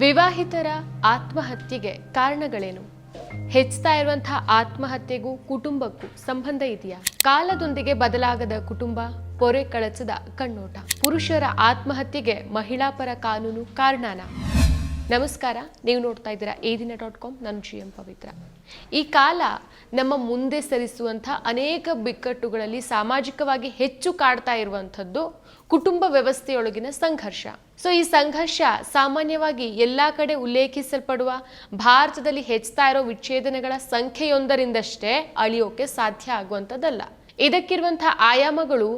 ವಿವಾಹಿತರ ಆತ್ಮಹತ್ಯೆಗೆ ಕಾರಣಗಳೇನು? ಹೆಚ್ಚುತ್ತಾ ಇರುವಂತಹ ಆತ್ಮಹತ್ಯೆಗೂ ಕುಟುಂಬಕ್ಕೂ ಸಂಬಂಧ ಇದೆಯಾ? ಕಾಲದೊಂದಿಗೆ ಬದಲಾಗದ ಕುಟುಂಬ, ಪೊರೆ ಕಳಚದ ಕಣ್ಣೋಟ. ಪುರುಷರ ಆತ್ಮಹತ್ಯೆಗೆ ಮಹಿಳಾ ಪರ ಕಾನೂನು ಕಾರಣನ? ನಮಸ್ಕಾರ, ನೀವು ನೋಡ್ತಾ ಇದ್ದೀರಾ ಈ ದಿನ ಡಾಟ್ ಕಾಮ್, ನಾನು ಜಿ ಎಂ ಪವಿತ್ರ. ಈ ಕಾಲ ನಮ್ಮ ಮುಂದೆ ಸರಿಸುವಂಥ ಅನೇಕ ಬಿಕ್ಕಟ್ಟುಗಳಲ್ಲಿ ಸಾಮಾಜಿಕವಾಗಿ ಹೆಚ್ಚು ಕಾಡ್ತಾ ಇರುವಂಥದ್ದು ಕುಟುಂಬ ವ್ಯವಸ್ಥೆಯೊಳಗಿನ ಸಂಘರ್ಷ. ಸೊ ಈ ಸಂಘರ್ಷ ಸಾಮಾನ್ಯವಾಗಿ ಎಲ್ಲ ಕಡೆ ಉಲ್ಲೇಖಿಸಲ್ಪಡುವ, ಭಾರತದಲ್ಲಿ ಹೆಚ್ಚುತ್ತಾ ಇರೋ ವಿಚ್ಛೇದನಗಳ ಸಂಖ್ಯೆಯೊಂದರಿಂದಷ್ಟೇ ಅಳಿಯೋಕೆ ಸಾಧ್ಯ ಆಗುವಂಥದ್ದಲ್ಲ. ಇದಕ್ಕಿರುವಂತಹ ಆಯಾಮಗಳು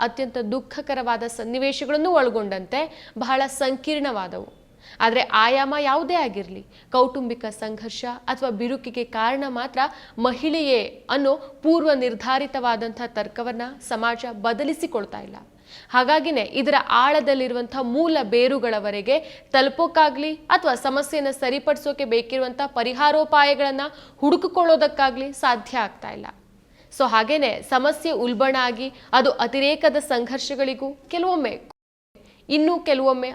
ಅತ್ಯಂತ ದುಃಖಕರವಾದ ಸನ್ನಿವೇಶಗಳನ್ನು ಒಳಗೊಂಡಂತೆ ಬಹಳ ಸಂಕೀರ್ಣವಾದವು. ಆದರೆ ಆಯಾಮ ಯಾವುದೇ ಆಗಿರಲಿ, ಕೌಟುಂಬಿಕ ಸಂಘರ್ಷ ಅಥವಾ ಬಿರುಕಿಗೆ ಕಾರಣ ಮಾತ್ರ ಮಹಿಳೆಯೇ ಅನ್ನೋ ಪೂರ್ವ ನಿರ್ಧಾರಿತವಾದಂಥ ತರ್ಕವನ್ನ ಸಮಾಜ ಬದಲಿಸಿಕೊಳ್ತಾ ಇಲ್ಲ. ಹಾಗಾಗಿನೇ ಇದರ ಆಳದಲ್ಲಿರುವಂಥ ಮೂಲ ಬೇರುಗಳವರೆಗೆ ತಲುಪೋಕ್ಕಾಗ್ಲಿ ಅಥವಾ ಸಮಸ್ಯೆಯನ್ನು ಸರಿಪಡಿಸೋಕೆ ಬೇಕಿರುವಂಥ ಪರಿಹಾರೋಪಾಯಗಳನ್ನು ಹುಡುಕಿಕೊಳ್ಳೋದಕ್ಕಾಗ್ಲಿ ಸಾಧ್ಯ ಆಗ್ತಾ ಇಲ್ಲ. ಸೊ ಹಾಗೇನೆ ಸಮಸ್ಯೆ ಉಲ್ಬಣ ಆಗಿ ಅದು ಅತಿರೇಕದ ಸಂಘರ್ಷಗಳಿಗೂ ಕೆಲವೊಮ್ಮೆ ಇನ್ನು ಕೆಲವೊಮ್ಮೆ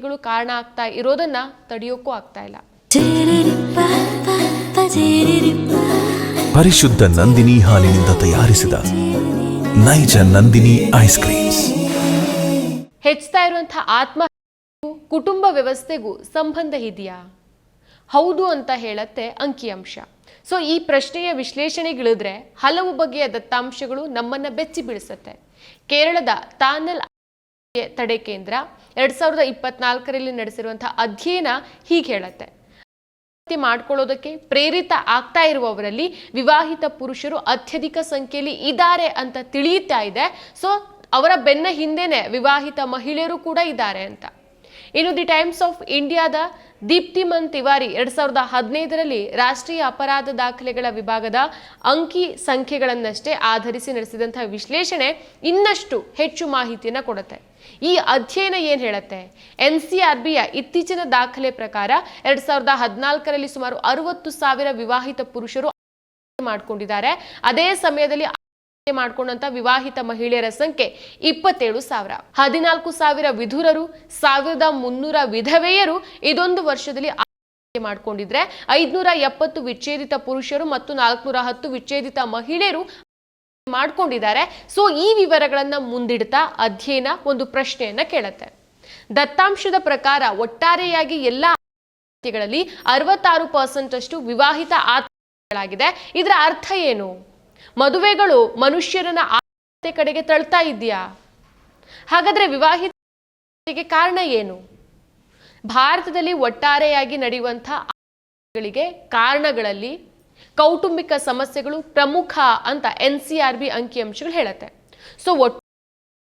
ಆತ್ಮಗಳು ಕಾರಣ ಆಗ್ತಾ ಇರೋದನ್ನ ತಡೆಯೋಕ್ಕೂ ಆಗ್ತಾ ಇಲ್ಲ. ಪರಿಶುದ್ಧ ನಂದಿನಿ ಹಾಲಿನಿಂದ ತಯಾರಿಸಿದ ನೈಜ ನಂದಿನಿ ಐಸ್ ಕ್ರೀಮ್ಸ್ ಹೆಚ್ಚುತ್ತಾ ಇರುವಂತಹ ಆತ್ಮ ಕುಟುಂಬ ವ್ಯವಸ್ಥೆಗೂ ಸಂಬಂಧ ಇದೆಯಾ? ಹೌದು ಅಂತ ಹೇಳತ್ತೆ ಅಂಕಿಅಂಶ. ಸೊ ಈ ಪ್ರಶ್ನೆಯ ವಿಶ್ಲೇಷಣೆಗಿಳಿದ್ರೆ ಹಲವು ಬಗೆಯ ದತ್ತಾಂಶಗಳು ನಮ್ಮನ್ನ ಬೆಚ್ಚಿ ಬೀಳಿಸುತ್ತೆ. ಕೇರಳದ ತಾನಲ್ ತಡೆ ಕೇಂದ್ರ. ಎರಡ್ ಸಾವಿರದ ಇಪ್ಪತ್ನಾಲ್ಕರಲ್ಲಿ ನಡೆಸಿರುವಂತಹ ಅಧ್ಯಯನ ಹೀಗೆ ಹೇಳತ್ತೆ. ಮಾಡ್ಕೊಳ್ಳೋದಕ್ಕೆ ಪ್ರೇರಿತ ಆಗ್ತಾ ಇರುವವರಲ್ಲಿ ವಿವಾಹಿತ ಪುರುಷರು ಅತ್ಯಧಿಕ ಸಂಖ್ಯೆಯಲ್ಲಿ ಇದ್ದಾರೆ ಅಂತ ತಿಳಿಯುತ್ತಾ ಇದೆ. ಸೊ ಅವರ ಬೆನ್ನ ಹಿಂದೆನೆ ವಿವಾಹಿತ ಮಹಿಳೆಯರು ಕೂಡ ಇದ್ದಾರೆ ಅಂತ. ಇನ್ನು ದಿ ಟೈಮ್ಸ್ ಆಫ್ ಇಂಡಿಯಾದ ದೀಪ್ತಿಮನ್ ತಿವಾರಿ ಎರಡ್ ಸಾವಿರದ ಹದಿನೈದರಲ್ಲಿ ರಾಷ್ಟ್ರೀಯ ಅಪರಾಧ ದಾಖಲೆಗಳ ವಿಭಾಗದ ಅಂಕಿ ಸಂಖ್ಯೆಗಳನ್ನಷ್ಟೇ ಆಧರಿಸಿ ನಡೆಸಿದಂತಹ ವಿಶ್ಲೇಷಣೆ ಇನ್ನಷ್ಟು ಹೆಚ್ಚು ಮಾಹಿತಿಯನ್ನು ಕೊಡುತ್ತೆ. ಈ ಅಧ್ಯಯನ ಏನ್ ಹೇಳುತ್ತೆ? ಎನ್ ಸಿ ಆರ್ ಬಿಯ ಇತ್ತೀಚಿನ ದಾಖಲೆ ಪ್ರಕಾರ ಎರಡ್ ಸಾವಿರದ ಹದಿನಾಲ್ಕರಲ್ಲಿ ಸುಮಾರು ಅರವತ್ತು ಸಾವಿರ ವಿವಾಹಿತ ಪುರುಷರು ಮಾಡಿಕೊಂಡಿದ್ದಾರೆ. ಅದೇ ಸಮಯದಲ್ಲಿ ಮಾಡಿಕೊಂಡಂತ ವಿವಾಹಿತ ಮಹಿಳೆಯರ ಸಂಖ್ಯೆ ಇಪ್ಪತ್ತೇಳು ಸಾವಿರ. ಹದಿನಾಲ್ಕು ಸಾವಿರ ವಿಧುರರು, ಸಾವಿರದ ಮುನ್ನೂರ ವಿಧವೆಯರು ಇದೊಂದು ವರ್ಷದಲ್ಲಿ ಮಾಡ್ಕೊಂಡಿದ್ರೆ ಐದ್ನೂರ ಎಪ್ಪತ್ತು ವಿಚ್ಛೇದಿತ ಪುರುಷರು ಮತ್ತು ನಾಲ್ಕುನೂರ ಹತ್ತು ವಿಚ್ಛೇದಿತ ಮಹಿಳೆಯರು ಮಾಡ್ಕೊಂಡಿದ್ದಾರೆ. ಸೊ ಈ ವಿವರಗಳನ್ನ ಮುಂದಿಡ್ತಾ ಅಧ್ಯಯನ ಒಂದು ಪ್ರಶ್ನೆಯನ್ನ ಕೇಳುತ್ತೆ. ದತ್ತಾಂಶದ ಪ್ರಕಾರ ಒಟ್ಟಾರೆಯಾಗಿ ಎಲ್ಲ ಆತ್ಮಹತ್ಯೆಗಳಲ್ಲಿ ಅರವತ್ತಾರು ಪರ್ಸೆಂಟ್ ಅಷ್ಟು ವಿವಾಹಿತ ಆತ್ಮಹತ್ಯೆಗಳಾಗಿದೆ ಇದರ ಅರ್ಥ ಏನು? ಮದುವೆಗಳು ಮನುಷ್ಯರನ್ನ ಆತ್ಮಹತ್ಯೆ ಕಡೆಗೆ ತಳ್ತಾ ಇದೆಯಾ ಹಾಗಾದ್ರೆ ವಿವಾಹಿತ ಕಾರಣ ಏನು? ಭಾರತದಲ್ಲಿ ಒಟ್ಟಾರೆಯಾಗಿ ನಡೆಯುವಂತಹ ಕಾರಣಗಳಲ್ಲಿ ಕೌಟುಂಬಿಕ ಸಮಸ್ಯೆಗಳು ಪ್ರಮುಖ ಅಂತ ಎನ್ ಸಿ ಆರ್ ಬಿ ಅಂಕಿಅಂಶಗಳು ಹೇಳುತ್ತೆ. ಸೊ ಒಟ್ಟು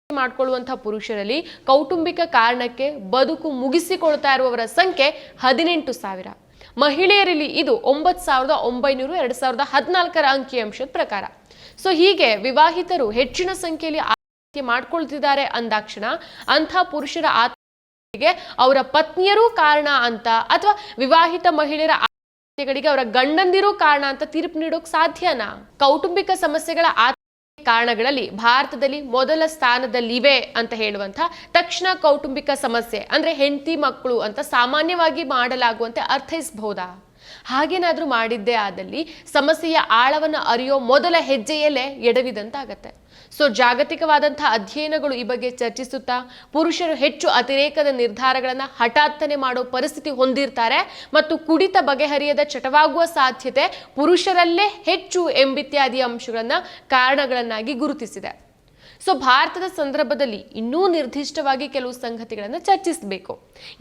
ಮಾಡ್ಕೊಳ್ಳುವಂತಹ ಪುರುಷರಲ್ಲಿ ಕೌಟುಂಬಿಕ ಕಾರಣಕ್ಕೆ ಬದುಕು ಮುಗಿಸಿಕೊಳ್ತಾ ಇರುವವರ ಸಂಖ್ಯೆ ಹದಿನೆಂಟು ಸಾವಿರ. ಮಹಿಳೆಯರಲ್ಲಿ ಇದು ಒಂಬತ್ತು ಸಾವಿರದ ಒಂಬೈನೂರು, ಎರಡ್ ಸಾವಿರದ ಹದಿನಾಲ್ಕರ ಅಂಕಿಅಂಶದ ಪ್ರಕಾರ. ಸೊ ಹೀಗೆ ವಿವಾಹಿತರು ಹೆಚ್ಚಿನ ಸಂಖ್ಯೆಯಲ್ಲಿ ಆತ್ಮಹತ್ಯೆ ಮಾಡ್ಕೊಳ್ತಿದ್ದಾರೆ ಅಂದಾಕ್ಷಣ ಅಂಥ ಪುರುಷರ ಆತ್ಮಹತ್ಯೆಗೆ ಅವರ ಪತ್ನಿಯರೂ ಕಾರಣ ಅಂತ ಅಥವಾ ವಿವಾಹಿತ ಮಹಿಳೆಯರ ಆತ್ಮಹತ್ಯೆಗಳಿಗೆ ಅವರ ಗಂಡಂದಿರೋ ಕಾರಣ ಅಂತ ತೀರ್ಪು ನೀಡೋಕೆ ಸಾಧ್ಯನಾ? ಕೌಟುಂಬಿಕ ಸಮಸ್ಯೆಗಳ ಕಾರಣಗಳಲ್ಲಿ ಭಾರತದಲ್ಲಿ ಮೊದಲ ಸ್ಥಾನದಲ್ಲಿವೆ ಅಂತ ಹೇಳುವಂತ ತಕ್ಷಣ ಕೌಟುಂಬಿಕ ಸಮಸ್ಯೆ, ಅಂದ್ರೆ ಹೆಂಡತಿ ಮಕ್ಕಳು ಅಂತ ಸಾಮಾನ್ಯವಾಗಿ ಮಾಡಲಾಗುವಂತೆ ಅರ್ಥೈಸಬಹುದಾ ಹಾಗೇನಾದ್ರೂ ಮಾಡಿದ್ದೇ ಆದಲ್ಲಿ ಸಮಸ್ಯೆಯ ಆಳವನ್ನು ಅರಿಯೋ ಮೊದಲ ಹೆಜ್ಜೆಯಲ್ಲೇ ಎಡವಿದಂತಾಗತ್ತೆ. ಸೊ ಜಾಗತಿಕವಾದಂತಹ ಅಧ್ಯಯನಗಳು ಈ ಬಗ್ಗೆ ಚರ್ಚಿಸುತ್ತಾ ಪುರುಷರು ಹೆಚ್ಚು ಅತಿರೇಕದ ನಿರ್ಧಾರಗಳನ್ನು ಹಠಾತ್ತನೆ ಮಾಡೋ ಪರಿಸ್ಥಿತಿ ಹೊಂದಿರ್ತಾರೆ ಮತ್ತು ಕುಡಿತ ಬಗೆಹರಿಯದ ಚಟವಾಗುವ ಸಾಧ್ಯತೆ ಪುರುಷರಲ್ಲೇ ಹೆಚ್ಚು ಎಂಬಿತ್ಯಾದಿ ಅಂಶಗಳನ್ನು ಕಾರಣಗಳನ್ನಾಗಿ ಗುರುತಿಸಿದೆ. ಸೊ ಭಾರತದ ಸಂದರ್ಭದಲ್ಲಿ ಇನ್ನೂ ನಿರ್ದಿಷ್ಟವಾಗಿ ಕೆಲವು ಸಂಗತಿಗಳನ್ನು ಚರ್ಚಿಸಬೇಕು.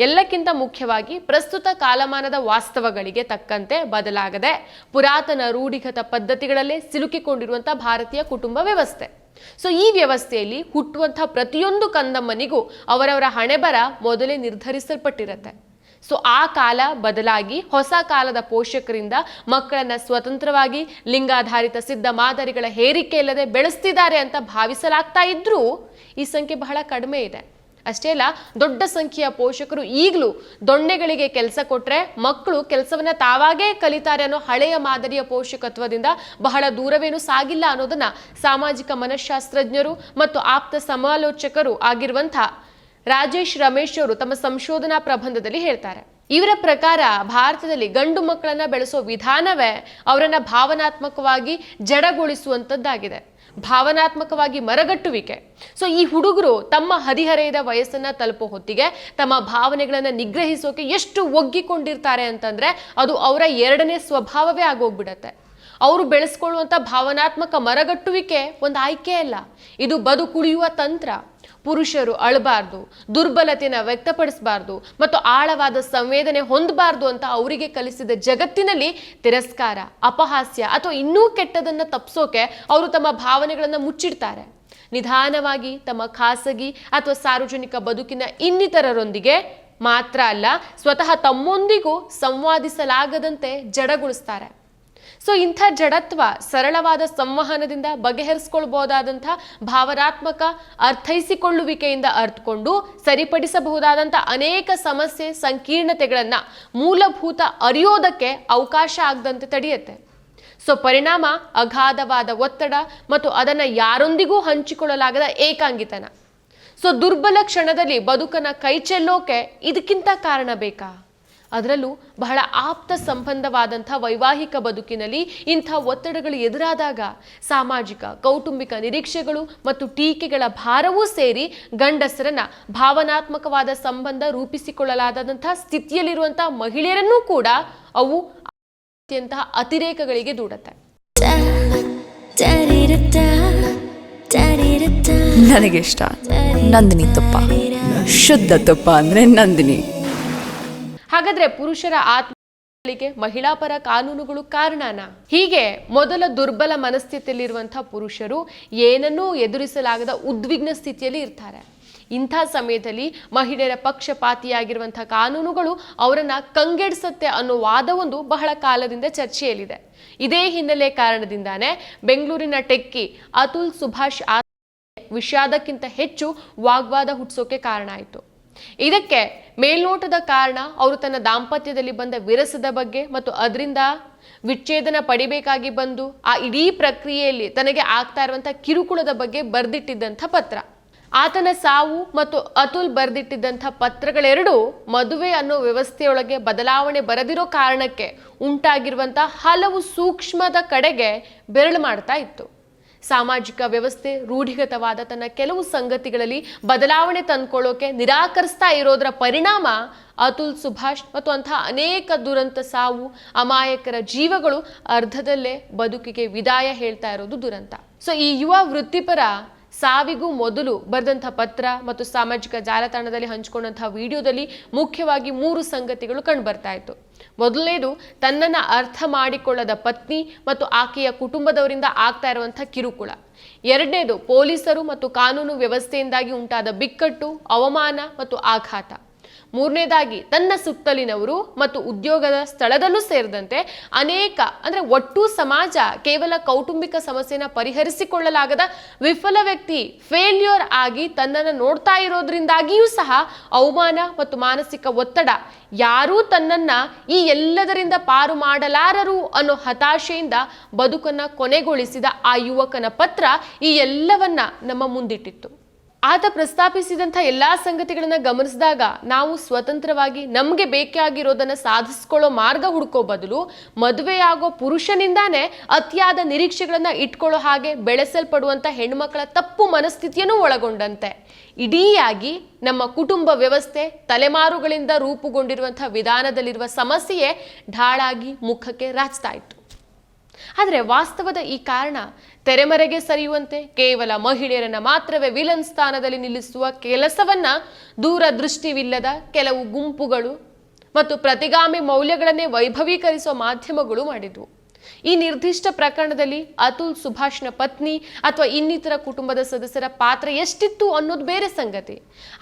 ಎಲ್ಲಕ್ಕಿಂತ ಮುಖ್ಯವಾಗಿ ಪ್ರಸ್ತುತ ಕಾಲಮಾನದ ವಾಸ್ತವಗಳಿಗೆ ತಕ್ಕಂತೆ ಬದಲಾಗದೆ ಪುರಾತನ ರೂಢಿಗತ ಪದ್ಧತಿಗಳಲ್ಲೇ ಸಿಲುಕಿಕೊಂಡಿರುವಂಥ ಭಾರತೀಯ ಕುಟುಂಬ ವ್ಯವಸ್ಥೆ. ಸೊ ಈ ವ್ಯವಸ್ಥೆಯಲ್ಲಿ ಹುಟ್ಟುವಂಥ ಪ್ರತಿಯೊಂದು ಕಂದಮ್ಮನಿಗೂ ಅವರವರ ಹಣೆಬರ ಮೊದಲೇ ನಿರ್ಧರಿಸಲ್ಪಟ್ಟಿರುತ್ತೆ. ಸೊ ಆ ಕಾಲ ಬದಲಾಗಿ ಹೊಸ ಕಾಲದ ಪೋಷಕರಿಂದ ಮಕ್ಕಳನ್ನ ಸ್ವತಂತ್ರವಾಗಿ ಲಿಂಗಾಧಾರಿತ ಸಿದ್ಧ ಮಾದರಿಗಳ ಹೇರಿಕೆ ಇಲ್ಲದೆ ಬೆಳೆಸ್ತಿದ್ದಾರೆ ಅಂತ ಭಾವಿಸಲಾಗ್ತಾ ಇದ್ರೂ ಈ ಸಂಖ್ಯೆ ಬಹಳ ಕಡಿಮೆ ಇದೆ. ಅಷ್ಟೇ ಅಲ್ಲ, ದೊಡ್ಡ ಸಂಖ್ಯೆಯ ಪೋಷಕರು ಈಗಲೂ ದೊಣ್ಣೆಗಳಿಗೆ ಕೆಲಸ ಕೊಟ್ಟರೆ ಮಕ್ಕಳು ಕೆಲಸವನ್ನ ತಾವಾಗೇ ಕಲಿತಾರೆ ಅನ್ನೋ ಹಳೆಯ ಮಾದರಿಯ ಪೋಷಕತ್ವದಿಂದ ಬಹಳ ದೂರವೇನು ಸಾಗಿಲ್ಲ ಅನ್ನೋದನ್ನ ಸಾಮಾಜಿಕ ಮನಃಶಾಸ್ತ್ರಜ್ಞರು ಮತ್ತು ಆಪ್ತ ಸಮಾಲೋಚಕರು ಆಗಿರುವಂಥ ರಾಜೇಶ್ ರಮೇಶ್ ಅವರು ತಮ್ಮ ಸಂಶೋಧನಾ ಪ್ರಬಂಧದಲ್ಲಿ ಹೇಳ್ತಾರೆ. ಇವರ ಪ್ರಕಾರ ಭಾರತದಲ್ಲಿ ಗಂಡು ಮಕ್ಕಳನ್ನ ಬೆಳೆಸೋ ವಿಧಾನವೇ ಅವರನ್ನ ಭಾವನಾತ್ಮಕವಾಗಿ ಜಡಗೊಳಿಸುವಂತದ್ದಾಗಿದೆ ಭಾವನಾತ್ಮಕವಾಗಿ ಮರಗಟ್ಟುವಿಕೆ. ಸೊ ಈ ಹುಡುಗರು ತಮ್ಮ ಹದಿಹರೆಯದ ವಯಸ್ಸನ್ನ ತಲುಪೋ ಹೊತ್ತಿಗೆ ತಮ್ಮ ಭಾವನೆಗಳನ್ನು ನಿಗ್ರಹಿಸೋಕೆ ಎಷ್ಟು ಒಗ್ಗಿಕೊಂಡಿರ್ತಾರೆ ಅಂತಂದ್ರೆ ಅದು ಅವರ ಎರಡನೇ ಸ್ವಭಾವವೇ ಆಗೋಗ್ಬಿಡತ್ತೆ. ಅವರು ಬೆಳೆಸ್ಕೊಳ್ಳುವಂಥ ಭಾವನಾತ್ಮಕ ಮರಗಟ್ಟುವಿಕೆ ಒಂದು ಆಯ್ಕೆ ಅಲ್ಲ. ಇದು ಬದುಕುಳಿಯುವ ತಂತ್ರ. ಪುರುಷರು ಅಳಬಾರ್ದು, ದುರ್ಬಲತೆನ ವ್ಯಕ್ತಪಡಿಸಬಾರ್ದು ಮತ್ತು ಆಳವಾದ ಸಂವೇದನೆ ಹೊಂದಬಾರ್ದು ಅಂತ ಅವರಿಗೆ ಕಲಿಸಿದ ಜಗತ್ತಿನಲ್ಲಿ ತಿರಸ್ಕಾರ, ಅಪಹಾಸ್ಯ ಅಥವಾ ಇನ್ನೂ ಕೆಟ್ಟದನ್ನ ತಪ್ಪಿಸೋಕೆ ಅವರು ತಮ್ಮ ಭಾವನೆಗಳನ್ನು ಮುಚ್ಚಿಡ್ತಾರೆ. ನಿಧಾನವಾಗಿ ತಮ್ಮ ಖಾಸಗಿ ಅಥವಾ ಸಾರ್ವಜನಿಕ ಬದುಕಿನ ಇನ್ನಿತರರೊಂದಿಗೆ ಮಾತ್ರ ಅಲ್ಲ, ಸ್ವತಃ ತಮ್ಮೊಂದಿಗೂ ಸಂವಾದಿಸಲಾಗದಂತೆ ಜಡಗೊಳಿಸ್ತಾರೆ. ಸೊ ಇಂಥ ಜಡತ್ವ ಸರಳವಾದ ಸಂವಹನದಿಂದ ಬಗೆಹರಿಸ್ಕೊಳ್ಬಹುದಾದಂಥ ಭಾವನಾತ್ಮಕ ಅರ್ಥೈಸಿಕೊಳ್ಳುವಿಕೆಯಿಂದ ಅರ್ಥಕೊಂಡು ಸರಿಪಡಿಸಬಹುದಾದಂಥ ಅನೇಕ ಸಮಸ್ಯೆ ಸಂಕೀರ್ಣತೆಗಳನ್ನು ಮೂಲಭೂತ ಅರಿಯೋದಕ್ಕೆ ಅವಕಾಶ ಆಗದಂತೆ ತಡೆಯುತ್ತೆ. ಸೊ ಪರಿಣಾಮ, ಅಗಾಧವಾದ ಒತ್ತಡ ಮತ್ತು ಅದನ್ನು ಯಾರೊಂದಿಗೂ ಹಂಚಿಕೊಳ್ಳಲಾಗದ ಏಕಾಂಗಿತನ. ಸೊ ದುರ್ಬಲ ಕ್ಷಣದಲ್ಲಿ ಬದುಕನ್ನು ಕೈಚೆಲ್ಲೋಕೆ ಇದಕ್ಕಿಂತ ಕಾರಣ ಬೇಕಾ? ಅದರಲ್ಲೂ ಬಹಳ ಆಪ್ತ ಸಂಬಂಧವಾದಂಥ ವೈವಾಹಿಕ ಬದುಕಿನಲ್ಲಿ ಇಂಥ ಒತ್ತಡಗಳು ಎದುರಾದಾಗ ಸಾಮಾಜಿಕ ಕೌಟುಂಬಿಕ ನಿರೀಕ್ಷೆಗಳು ಮತ್ತು ಟೀಕೆಗಳ ಭಾರವೂ ಸೇರಿ ಗಂಡಸರನ್ನ ಭಾವನಾತ್ಮಕವಾದ ಸಂಬಂಧ ರೂಪಿಸಿಕೊಳ್ಳಲಾದಂಥ ಸ್ಥಿತಿಯಲ್ಲಿರುವಂಥ ಮಹಿಳೆಯರನ್ನೂ ಕೂಡ ಅವು ಅತ್ಯಂತ ಅತಿರೇಕಗಳಿಗೆ ದೂಡತ್ತೆ. ನನಗಿಷ್ಟ ನಂದಿನಿ ತುಪ್ಪ. ಶುದ್ಧ ತುಪ್ಪ ಅಂದ್ರೆ ನಂದಿನಿ. ಹಾಗಾದ್ರೆ ಪುರುಷರ ಆತ್ಮ ಮಹಿಳಾ ಪರ ಕಾನೂನುಗಳು ಕಾರಣನ? ಹೀಗೆ ಮೊದಲ ದುರ್ಬಲ ಮನಸ್ಥಿತಿಯಲ್ಲಿರುವಂತಹ ಪುರುಷರು ಏನನ್ನೂ ಎದುರಿಸಲಾಗದ ಉದ್ವಿಗ್ನ ಸ್ಥಿತಿಯಲ್ಲಿ ಇರ್ತಾರೆ. ಇಂಥ ಸಮಯದಲ್ಲಿ ಮಹಿಳೆಯರ ಪಕ್ಷಪಾತಿಯಾಗಿರುವಂತಹ ಕಾನೂನುಗಳು ಅವರನ್ನ ಕಂಗೆಡಿಸುತ್ತೆ ಅನ್ನೋ ವಾದವೊಂದು ಬಹಳ ಕಾಲದಿಂದ ಚರ್ಚೆಯಲ್ಲಿದೆ. ಇದೇ ಹಿನ್ನೆಲೆ ಕಾರಣದಿಂದಾನೆ ಬೆಂಗಳೂರಿನ ಟೆಕ್ಕಿ ಅತುಲ್ ಸುಭಾಷ್ ವಿಷಾದಕ್ಕಿಂತ ಹೆಚ್ಚು ವಾಗ್ವಾದ ಹುಟ್ಟಿಸೋಕೆ ಕಾರಣ ಆಯಿತು. ಇದಕ್ಕೆ ಮೇಲ್ನೋಟದ ಕಾರಣ ಅವರು ತನ್ನ ದಾಂಪತ್ಯದಲ್ಲಿ ಬಂದ ವಿರಸದ ಬಗ್ಗೆ ಮತ್ತು ಅದರಿಂದ ವಿಚ್ಛೇದನ ಪಡಿಬೇಕಾಗಿ ಬಂದು ಆ ಇಡೀ ಪ್ರಕ್ರಿಯೆಯಲ್ಲಿ ತನಗೆ ಆಗ್ತಾ ಇರುವಂಥ ಕಿರುಕುಳದ ಬಗ್ಗೆ ಬರೆದಿಟ್ಟಿದ್ದಂಥ ಪತ್ರ. ಆತನ ಸಾವು ಮತ್ತು ಅತುಲ್ ಬರೆದಿಟ್ಟಿದ್ದಂಥ ಪತ್ರಗಳೆರಡು ಮದುವೆ ಅನ್ನೋ ವ್ಯವಸ್ಥೆಯೊಳಗೆ ಬದಲಾವಣೆ ಬರದಿರೋ ಕಾರಣಕ್ಕೆ ಉಂಟಾಗಿರುವಂಥ ಹಲವು ಸೂಕ್ಷ್ಮದ ಕಡೆಗೆ ಬೆರಳು ಮಾಡ್ತಾ ಇತ್ತು. ಸಾಮಾಜಿಕ ವ್ಯವಸ್ಥೆ, ರೂಢಿಗತವಾದ ತನ್ನ ಕೆಲವು ಸಂಗತಿಗಳಲ್ಲಿ ಬದಲಾವಣೆ ತಂದ್ಕೊಳ್ಳೋಕೆ ನಿರಾಕರಿಸ್ತಾ ಇರೋದ್ರ ಪರಿಣಾಮ ಅತುಲ್ ಸುಭಾಷ್ ಮತ್ತು ಅಂತಹ ಅನೇಕ ದುರಂತ ಸಾವು, ಅಮಾಯಕರ ಜೀವಗಳು ಅರ್ಧದಲ್ಲೇ ಬದುಕಿಗೆ ವಿದಾಯ ಹೇಳ್ತಾ ಇರೋದು ದುರಂತ. ಸೊ ಈ ಯುವ ವೃತ್ತಿಪರ ಸಾವಿಗೂ ಮೊದಲು ಬರೆದಂಥ ಪತ್ರ ಮತ್ತು ಸಾಮಾಜಿಕ ಜಾಲತಾಣದಲ್ಲಿ ಹಂಚಿಕೊಂಡಂತಹ ವಿಡಿಯೋದಲ್ಲಿ ಮುಖ್ಯವಾಗಿ ಮೂರು ಸಂಗತಿಗಳು ಕಂಡುಬರ್ತಾ ಇತ್ತು. ಮೊದಲನೇದು, ತನ್ನನ್ನು ಅರ್ಥ ಮಾಡಿಕೊಳ್ಳದ ಪತ್ನಿ ಮತ್ತು ಆಕೆಯ ಕುಟುಂಬದವರಿಂದ ಆಗ್ತಾ ಇರುವಂಥ ಕಿರುಕುಳ. ಎರಡನೇದು, ಪೊಲೀಸರು ಮತ್ತು ಕಾನೂನು ವ್ಯವಸ್ಥೆಯಿಂದಾಗಿ ಉಂಟಾದ ಬಿಕ್ಕಟ್ಟು, ಅವಮಾನ ಮತ್ತು ಆಘಾತ. ಮೂರನೇದಾಗಿ, ತನ್ನ ಸುತ್ತಲಿನವರು ಮತ್ತು ಉದ್ಯೋಗದ ಸ್ಥಳದಲ್ಲೂ ಸೇರಿದಂತೆ ಅನೇಕ, ಅಂದರೆ ಒಟ್ಟು ಸಮಾಜ ಕೇವಲ ಕೌಟುಂಬಿಕ ಸಮಸ್ಯೆನ ಪರಿಹರಿಸಿಕೊಳ್ಳಲಾಗದ ವಿಫಲ ವ್ಯಕ್ತಿ ಫೇಲ್ಯೂರ್ ಆಗಿ ತನ್ನನ್ನು ನೋಡ್ತಾ ಇರೋದ್ರಿಂದಾಗಿಯೂ ಸಹ ಅವಮಾನ ಮತ್ತು ಮಾನಸಿಕ ಒತ್ತಡ ಯಾರೂ ತನ್ನನ್ನ ಈ ಎಲ್ಲದರಿಂದ ಪಾರು ಮಾಡಲಾರರು ಅನ್ನೋ ಹತಾಶೆಯಿಂದ ಬದುಕನ್ನ ಕೊನೆಗೊಳಿಸಿದ ಆ ಯುವಕನ ಪತ್ರ ಈ ಎಲ್ಲವನ್ನ ನಮ್ಮ ಮುಂದಿಟ್ಟಿತ್ತು. ಆತ ಪ್ರಸ್ತಾಪಿಸಿದಂಥ ಎಲ್ಲ ಸಂಗತಿಗಳನ್ನು ಗಮನಿಸಿದಾಗ ನಾವು ಸ್ವತಂತ್ರವಾಗಿ ನಮಗೆ ಬೇಕಾಗಿರೋದನ್ನ ಸಾಧಿಸ್ಕೊಳ್ಳೋ ಮಾರ್ಗ ಹುಡ್ಕೋ ಬದಲು ಮದುವೆಯಾಗೋ ಪುರುಷನಿಂದಾನೇ ಅತಿಯಾದ ನಿರೀಕ್ಷೆಗಳನ್ನು ಇಟ್ಕೊಳ್ಳೋ ಹಾಗೆ ಬೆಳೆಸಲ್ಪಡುವಂಥ ಹೆಣ್ಮಕ್ಳ ತಪ್ಪು ಮನಸ್ಥಿತಿಯನ್ನು ಒಳಗೊಂಡಂತೆ. ಇಡೀಯಾಗಿ ನಮ್ಮ ಕುಟುಂಬ ವ್ಯವಸ್ಥೆ ತಲೆಮಾರುಗಳಿಂದ ರೂಪುಗೊಂಡಿರುವಂಥ ವಿಧಾನದಲ್ಲಿರುವ ಸಮಸ್ಯೆಯೇ ಢಾಳಾಗಿ ಮುಖಕ್ಕೆ ರಾಚ್ತಾ ಇತ್ತು. ಆದರೆ ವಾಸ್ತವದ ಈ ಕಾರಣ ತೆರೆಮರೆಗೆ ಸರಿಯುವಂತೆ ಕೇವಲ ಮಹಿಳೆಯರನ್ನ ಮಾತ್ರವೇ ವಿಲನ್ ಸ್ಥಾನದಲ್ಲಿ ನಿಲ್ಲಿಸುವ ಕೆಲಸವನ್ನ ದೂರದೃಷ್ಟಿವಿಲ್ಲದ ಕೆಲವು ಗುಂಪುಗಳು ಮತ್ತು ಪ್ರತಿಗಾಮಿ ಮೌಲ್ಯಗಳನ್ನೇ ವೈಭವೀಕರಿಸುವ ಮಾಧ್ಯಮಗಳು ಮಾಡಿದ್ವು. ಈ ನಿರ್ದಿಷ್ಟ ಪ್ರಕರಣದಲ್ಲಿ ಅತುಲ್ ಸುಭಾಷ್ನ ಪತ್ನಿ ಅಥವಾ ಇನ್ನಿತರ ಕುಟುಂಬದ ಸದಸ್ಯರ ಪಾತ್ರ ಎಷ್ಟಿತ್ತು ಅನ್ನೋದು ಬೇರೆ ಸಂಗತಿ.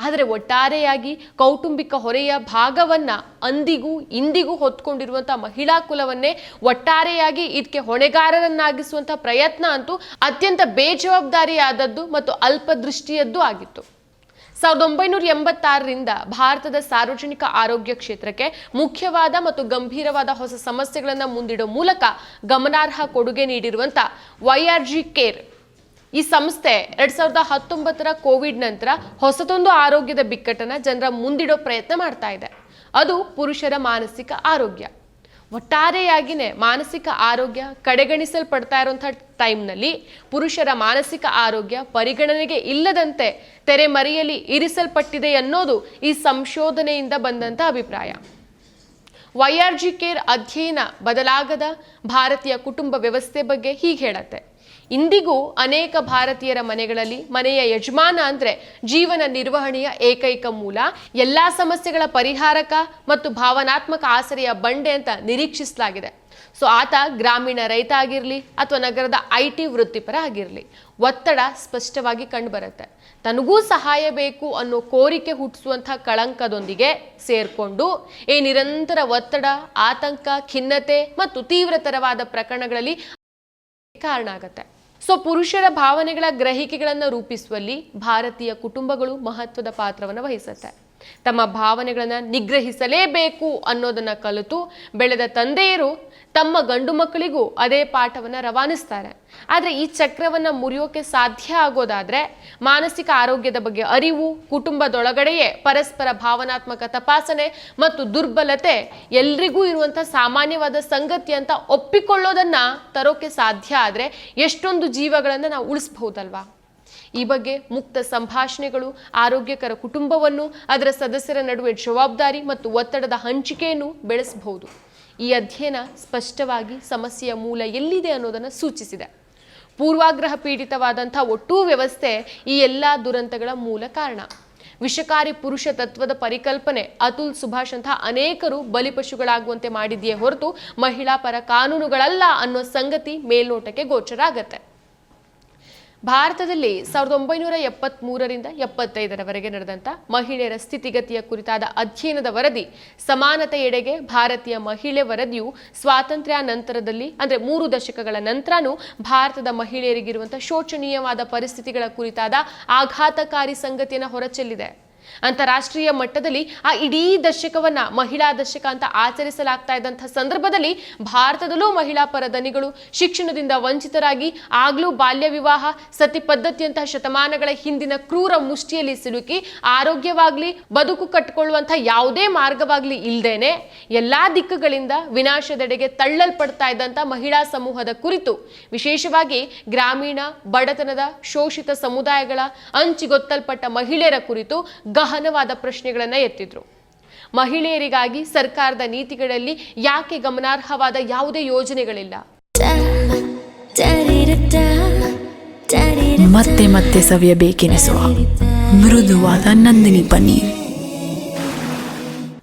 ಆದರೆ ಒಟ್ಟಾರೆಯಾಗಿ ಕೌಟುಂಬಿಕ ಹೊರೆಯ ಭಾಗವನ್ನ ಅಂದಿಗೂ ಇಂದಿಗೂ ಹೊತ್ಕೊಂಡಿರುವಂಥ ಮಹಿಳಾ ಕುಲವನ್ನೇ ಒಟ್ಟಾರೆಯಾಗಿ ಇದಕ್ಕೆ ಹೊಣೆಗಾರರನ್ನಾಗಿಸುವಂಥ ಪ್ರಯತ್ನ ಅಂತೂ ಅತ್ಯಂತ ಬೇಜವಾಬ್ದಾರಿಯಾದದ್ದು ಮತ್ತು ಅಲ್ಪದೃಷ್ಟಿಯದ್ದು ಆಗಿತ್ತು. ಸಾವಿರದ ಒಂಬೈನೂರ ಎಂಬತ್ತಾರರಿಂದ ಭಾರತದ ಸಾರ್ವಜನಿಕ ಆರೋಗ್ಯ ಕ್ಷೇತ್ರಕ್ಕೆ ಮುಖ್ಯವಾದ ಮತ್ತು ಗಂಭೀರವಾದ ಹೊಸ ಸಮಸ್ಯೆಗಳನ್ನು ಮುಂದಿಡೋ ಮೂಲಕ ಗಮನಾರ್ಹ ಕೊಡುಗೆ ನೀಡಿರುವಂಥ ವೈಆರ್ಜಿ ಕೇರ್. ಈ ಸಂಸ್ಥೆ ಎರಡ್ ಸಾವಿರದ ಹತ್ತೊಂಬತ್ತರ ಕೋವಿಡ್ ನಂತರ ಹೊಸದೊಂದು ಆರೋಗ್ಯದ ಬಿಕ್ಕಟ್ಟನ್ನು ಜನರ ಮುಂದಿಡೋ ಪ್ರಯತ್ನ ಮಾಡ್ತಾ ಇದೆ. ಅದು ಪುರುಷರ ಮಾನಸಿಕ ಆರೋಗ್ಯ. ಒಟ್ಟಾರೆಯಾಗಿನೇ ಮಾನಸಿಕ ಆರೋಗ್ಯ ಕಡೆಗಣಿಸಲ್ಪಡ್ತಾ ಇರುವಂಥ ಟೈಮ್ನಲ್ಲಿ ಪುರುಷರ ಮಾನಸಿಕ ಆರೋಗ್ಯ ಪರಿಗಣನೆಗೆ ಇಲ್ಲದಂತೆ ತೆರೆಮರೆಯಲ್ಲಿ ಇರಿಸಲ್ಪಟ್ಟಿದೆ ಅನ್ನೋದು ಈ ಸಂಶೋಧನೆಯಿಂದ ಬಂದಂಥ ಅಭಿಪ್ರಾಯ. ವೈಆರ್ಜಿ ಕೇರ್ ಅಧ್ಯಯನ ಬದಲಾಗದ ಭಾರತೀಯ ಕುಟುಂಬ ವ್ಯವಸ್ಥೆ ಬಗ್ಗೆ ಹೀಗೆ ಹೇಳತ್ತೆ. ಇಂದಿಗೂ ಅನೇಕ ಭಾರತೀಯರ ಮನೆಗಳಲ್ಲಿ ಮನೆಯ ಯಜಮಾನ ಅಂದ್ರೆ ಜೀವನ ನಿರ್ವಹಣೆಯ ಏಕೈಕ ಮೂಲ. ಎಲ್ಲಾ ಸಮಸ್ಯೆಗಳ ಪರಿಹಾರಕ ಮತ್ತು ಭಾವನಾತ್ಮಕ ಆಸರೆಯ ಬಂಡೆ ಅಂತ ನಿರೀಕ್ಷಿಸಲಾಗಿದೆ. ಸೊ ಆತ ಗ್ರಾಮೀಣ ರೈತ ಆಗಿರಲಿ ಅಥವಾ ನಗರದ ಐ ಟಿ ವೃತ್ತಿಪರ ಆಗಿರಲಿ, ಒತ್ತಡ ಸ್ಪಷ್ಟವಾಗಿ ಕಂಡುಬರುತ್ತೆ. ತನಗೂ ಸಹಾಯ ಬೇಕು ಅನ್ನೋ ಕೋರಿಕೆ ಹುಟ್ಟಿಸುವಂಥ ಕಳಂಕದೊಂದಿಗೆ ಸೇರಿಕೊಂಡು ಈ ನಿರಂತರ ಒತ್ತಡ, ಆತಂಕ, ಖಿನ್ನತೆ ಮತ್ತು ತೀವ್ರತರವಾದ ಪ್ರಕರಣಗಳಲ್ಲಿ ಕಾರಣ ಆಗತ್ತೆ. ಸೊ ಪುರುಷರ ಭಾವನೆಗಳ ಗ್ರಹಿಕೆಗಳನ್ನು ರೂಪಿಸುವಲ್ಲಿ ಭಾರತೀಯ ಕುಟುಂಬಗಳು ಮಹತ್ವದ ಪಾತ್ರವನ್ನು ವಹಿಸುತ್ತೆ. ತಮ್ಮ ಭಾವನೆಗಳನ್ನು ನಿಗ್ರಹಿಸಲೇಬೇಕು ಅನ್ನೋದನ್ನ ಕಲಿತು ಬೆಳೆದ ತಂದೆಯರು ತಮ್ಮ ಗಂಡು ಮಕ್ಕಳಿಗೂ ಅದೇ ಪಾಠವನ್ನು ರವಾನಿಸ್ತಾರೆ. ಆದರೆ ಈ ಚಕ್ರವನ್ನು ಮುರಿಯೋಕೆ ಸಾಧ್ಯ ಆಗೋದಾದರೆ ಮಾನಸಿಕ ಆರೋಗ್ಯದ ಬಗ್ಗೆ ಅರಿವು, ಕುಟುಂಬದೊಳಗಡೆಯೇ ಪರಸ್ಪರ ಭಾವನಾತ್ಮಕ ತಪಾಸಣೆ ಮತ್ತು ದುರ್ಬಲತೆ ಎಲ್ರಿಗೂ ಇರುವಂಥ ಸಾಮಾನ್ಯವಾದ ಸಂಗತಿ ಅಂತ ಒಪ್ಪಿಕೊಳ್ಳೋದನ್ನು ತರೋಕೆ ಸಾಧ್ಯ ಆದರೆ ಎಷ್ಟೊಂದು ಜೀವಗಳನ್ನು ನಾವು ಉಳಿಸ್ಬಹುದಲ್ವಾ? ಈ ಬಗ್ಗೆ ಮುಕ್ತ ಸಂಭಾಷಣೆಗಳು, ಆರೋಗ್ಯಕರ ಕುಟುಂಬವನ್ನು, ಅದರ ಸದಸ್ಯರ ನಡುವೆ ಜವಾಬ್ದಾರಿ ಮತ್ತು ಒತ್ತಡದ ಹಂಚಿಕೆಯನ್ನು ಬೆಳೆಸಬಹುದು. ಈ ಅಧ್ಯಯನ ಸ್ಪಷ್ಟವಾಗಿ ಸಮಸ್ಯೆಯ ಮೂಲ ಎಲ್ಲಿದೆ ಅನ್ನೋದನ್ನು ಸೂಚಿಸಿದೆ. ಪೂರ್ವಾಗ್ರಹ ಪೀಡಿತವಾದಂಥ ಒಟ್ಟೂ ವ್ಯವಸ್ಥೆ ಈ ಎಲ್ಲ ದುರಂತಗಳ ಮೂಲ ಕಾರಣ. ವಿಷಕಾರಿ ಪುರುಷ ತತ್ವದ ಪರಿಕಲ್ಪನೆ, ಅತುಲ್ ಸುಭಾಷ್ ಅಂತಹ ಅನೇಕರು ಬಲಿಪಶುಗಳಾಗುವಂತೆ ಮಾಡಿದೆಯೇ ಹೊರತು ಮಹಿಳಾ ಪರ ಕಾನೂನುಗಳಲ್ಲ ಅನ್ನೋ ಸಂಗತಿ ಮೇಲ್ನೋಟಕ್ಕೆ ಗೋಚರ ಆಗತ್ತೆ ಭಾರತದಲ್ಲಿ ಸಾವಿರದ ಒಂಬೈನೂರ ಎಪ್ಪತ್ಮೂರರಿಂದ ಎಪ್ಪತ್ತೈದರವರೆಗೆ ನಡೆದಂಥ ಮಹಿಳೆಯರ ಸ್ಥಿತಿಗತಿಯ ಕುರಿತಾದ ಅಧ್ಯಯನದ ವರದಿ ಸಮಾನತೆಯೆಡೆಗೆ ಭಾರತೀಯ ಮಹಿಳೆ ವರದಿಯು ಸ್ವಾತಂತ್ರ್ಯ ನಂತರದಲ್ಲಿ, ಅಂದರೆ ಮೂರು ದಶಕಗಳ ನಂತರನೂ ಭಾರತದ ಮಹಿಳೆಯರಿಗಿರುವಂಥ ಶೋಚನೀಯವಾದ ಪರಿಸ್ಥಿತಿಗಳ ಕುರಿತಾದ ಆಘಾತಕಾರಿ ಸಂಗತಿಯನ್ನು ಹೊರಚೆಲ್ಲಿದೆ. ಅಂತಾರಾಷ್ಟ್ರೀಯ ಮಟ್ಟದಲ್ಲಿ ಆ ಇಡೀ ದಶಕವನ್ನ ಮಹಿಳಾ ದಶಕ ಅಂತ ಆಚರಿಸಲಾಗ್ತಾ ಇದ್ದಂತಹ ಸಂದರ್ಭದಲ್ಲಿ ಭಾರತದಲ್ಲೂ ಮಹಿಳಾ ಪರ ದನಿಗಳು ಶಿಕ್ಷಣದಿಂದ ವಂಚಿತರಾಗಿ ಆಗ್ಲೂ ಬಾಲ್ಯ ವಿವಾಹ, ಸತಿ ಪದ್ಧತಿಯಂತಹ ಶತಮಾನಗಳ ಹಿಂದಿನ ಕ್ರೂರ ಮುಷ್ಟಿಯಲ್ಲಿ ಸಿಲುಕಿ ಆರೋಗ್ಯವಾಗ್ಲಿ, ಬದುಕು ಕಟ್ಟಿಕೊಳ್ಳುವಂತಹ ಯಾವುದೇ ಮಾರ್ಗವಾಗ್ಲಿ ಇಲ್ಲದೇನೆ ಎಲ್ಲಾ ದಿಕ್ಕುಗಳಿಂದ ವಿನಾಶದೆಡೆಗೆ ತಳ್ಳಲ್ಪಡ್ತಾ ಇದ್ದಂಥ ಮಹಿಳಾ ಸಮೂಹದ ಕುರಿತು ವಿಶೇಷವಾಗಿ ಗ್ರಾಮೀಣ, ಬಡತನದ ಶೋಷಿತ ಸಮುದಾಯಗಳ ಅಂಚಿಗೊತ್ತಲ್ಪಟ್ಟ ಮಹಿಳೆಯರ ಕುರಿತು ಗಹನವಾದ ಪ್ರಶ್ನೆಗಳನ್ನು ಎತ್ತಿದ್ರು. ಮಹಿಳೆಯರಿಗಾಗಿ ಸರ್ಕಾರದ ನೀತಿಗಳಲ್ಲಿ ಯಾಕೆ ಗಮನಾರ್ಹವಾದ ಯಾವುದೇ ಯೋಜನೆಗಳಿಲ್ಲ? ಮತ್ತೆ ಮತ್ತೆ ಸವಿಯಬೇಕೆನಿಸುವ ಮೃದುವಾದ ನಂದಿನಿ ಪನ್ನೀರ್.